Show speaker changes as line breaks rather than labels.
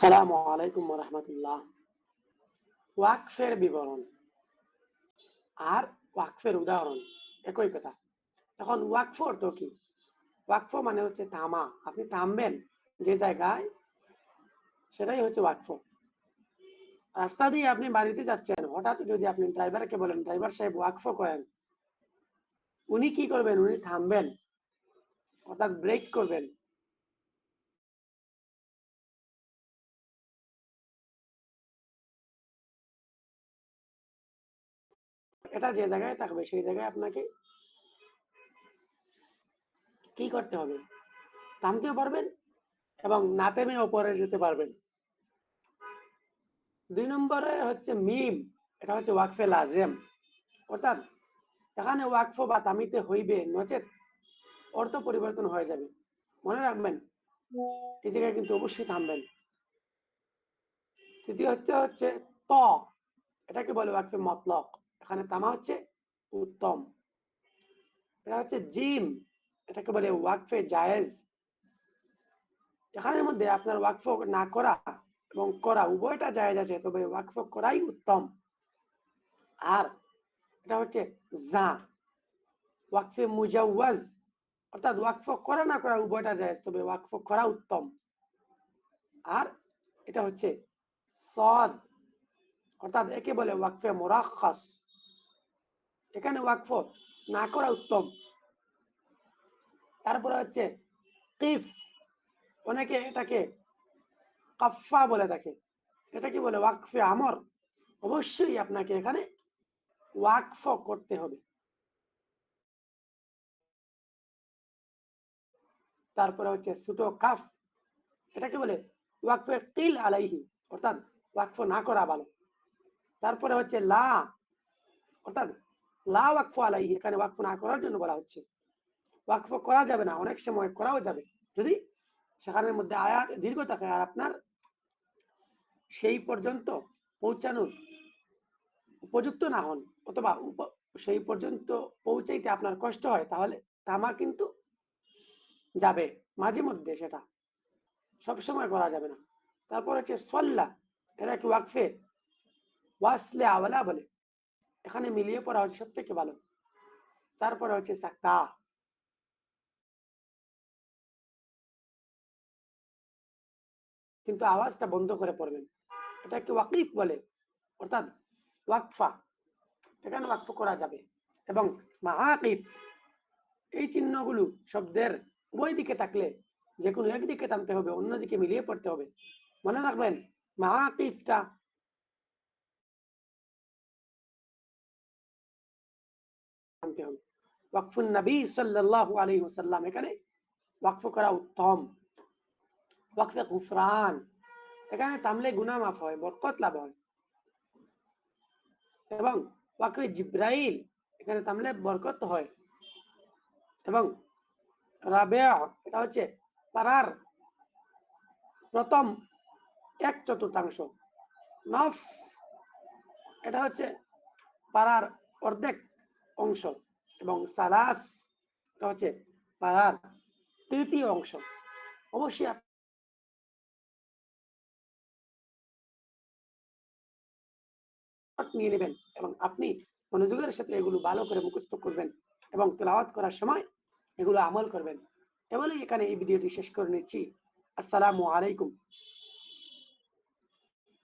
সালামু আলাইকুম রহমতুল্লাহ। ওয়াকফের বিবরণ। আর ওয়াকফের উদাহরণ। একই কথা। এখন ওয়াকফ অর্থ কি? ওয়াকফ মানে হচ্ছে থামা আপনি থামবেন যে জায়গায়, সেটাই হচ্ছে ওয়াকফ। রাস্তা দিয়ে আপনি বাড়িতে যাচ্ছেন, হঠাৎ যদি আপনি ড্রাইভারকে বলেন, ড্রাইভার সাহেব, ওয়াকফ করেন। উনি কি করবেন? উনি থামবেন। অর্থাৎ ব্রেক করবেন। এটা যে জায়গায় থাকবে, সেই জায়গায় আপনাকে কি করতে হবে? থামতেও পারবেন এবং না থেমে ওপরে যেতে পারবেন। দুই নম্বরে হচ্ছে মিম, এটা হচ্ছে ওয়াকফে লাজেম। অর্থাৎ এখানে ওয়াকফ বা তামিতে হইবে, নচেত অর্থ পরিবর্তন হয়ে যাবে। মনে রাখবেন, এই জায়গায় কিন্তু অবশ্যই থামবেন। তৃতীয় হচ্ছে হচ্ছে ত, এটাকে বলে ওয়াকফে মতলক এখানে তামা হচ্ছে উত্তম। এটা হচ্ছে জিম, এটাকে বলে ওয়াকফে জায়েজ। এখানের মধ্যে আপনার ওয়াকফ না করা এবং করা, উভয়টা জায়েজ আছে, তবে ওয়াকফ করাই উত্তম। আর এটা হচ্ছে জা, ওয়াকফে মুজাওয়াজ, অর্থাৎ ওয়াকফ করা না করা উভয়টা জায়েজ, তবে ওয়াকফ করা উত্তম। আর এটা হচ্ছে সদ অর্থাৎ একে বলে ওয়াকফে মোরাখাস এখানে ওয়াকফ। না করা উত্তম। তারপরে হচ্ছে কিফ। অনেকে এটাকে কাফা বলে থাকে। এটা কি বলে? ওয়াকফে আমর। অবশ্যই আপনাকে এখানে ওয়াকফ করতে হবে। তারপরে হচ্ছে সুটো কাফ। এটা কি বলে? ওয়াকফে কিল আলাইহি। অর্থাৎ ওয়াকফ না করা ভালো। তারপরে হচ্ছে লা। অর্থাৎ লা ওয়াকফ এখানে ওয়াকফ না করার জন্য বলা হচ্ছে। ওয়াকফ করা যাবে না, অনেক সময় করাও যাবে। যদি সেখানের মধ্যে আয়াত দীর্ঘ থাকে আর আপনার সেই পর্যন্ত পৌঁছানোর উপযুক্ত না হন, অথবা সেই পর্যন্ত পৌঁছাইতে আপনার কষ্ট হয়, তাহলে তামা কিন্তু যাবে, মাঝে মধ্যে সেটা। সবসময় করা যাবে না। তারপর হচ্ছে সল্লা এটা কি ওয়াকফে ওয়াসলে আওয়ালা বলে। এখানে মিলিয়ে পড়া হচ্ছে সব থেকে ভালো। তারপরে হচ্ছে সাক্তা কিন্তু আওয়াজটা বন্ধ করে পড়বেন। এটাকে ওয়াকিফ বলে, অর্থাৎ ওয়াকফা। এখানে ওয়াকফ করা যাবে। এবং মাহাকিফ, এই চিহ্নগুলো শব্দের উভয় দিকে থাকলে যে কোনো একদিকে টানতে হবে, অন্যদিকে মিলিয়ে পড়তে হবে। মনে রাখবেন, মাহাকিফটা আনতে হবে। ওয়াকফুন নবী সাল্লাল্লাহু আলাইহি ওয়াসাল্লাম এখানে ওয়াকফ করা উত্তম। ওয়াকফে গুফরান, এখানে তামলে গুনা মাফ হয়, বরকত লাভ হয়। এবং ওয়াকফে জিব্রাইল, এখানে তামলে বরকত হয়। এবং রাবেয়া, এটা হচ্ছে পারার প্রথম এক চতুর্থাংশ। নফস, এটা হচ্ছে পারার অর্ধেক। অংশ এবং সালাস হচ্ছে পাড়ার তৃতীয় অংশ। অবশ্যই নিয়ে নেবেন এবং আপনি মনোযোগের সাথে এগুলো ভালো করে মুখস্থ করবেন এবং তেলাওয়াত করার সময় এগুলো আমল করবেন। এবারে এখানে এই ভিডিওটি শেষ করে নিচ্ছি। আসসালামু আলাইকুম।